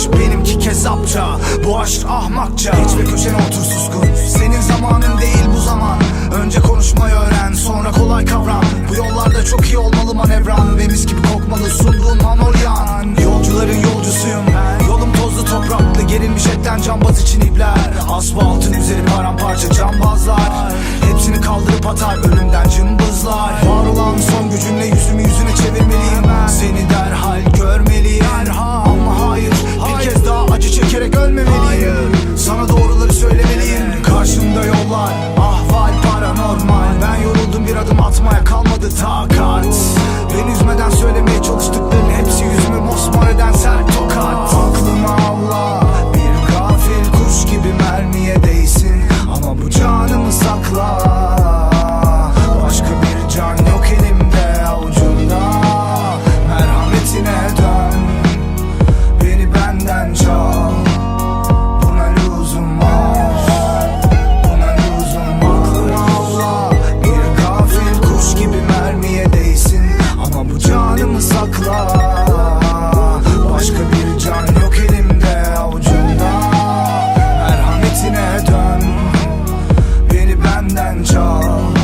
aşk benimki kesapça Bu aşk ahmakça. Ve köşene otur suskun. Senin zamanın değil bu zaman. Önce konuşmayı öğren sonra kolay kavram. Bu yollarda çok iyi olmalı manevran. Ve mis gibi kokmalı sunduğun manolyan. Yolcuların yolcusuyum ben. Yolum tozlu topraklı gerilmiş etten cambaz için ipler Asfaltın üzeri paramparça cambazlar. Hepsini kaldırıp atar ölümden cımbızlar Beni üzmeden söylemeye çalıştık 难找。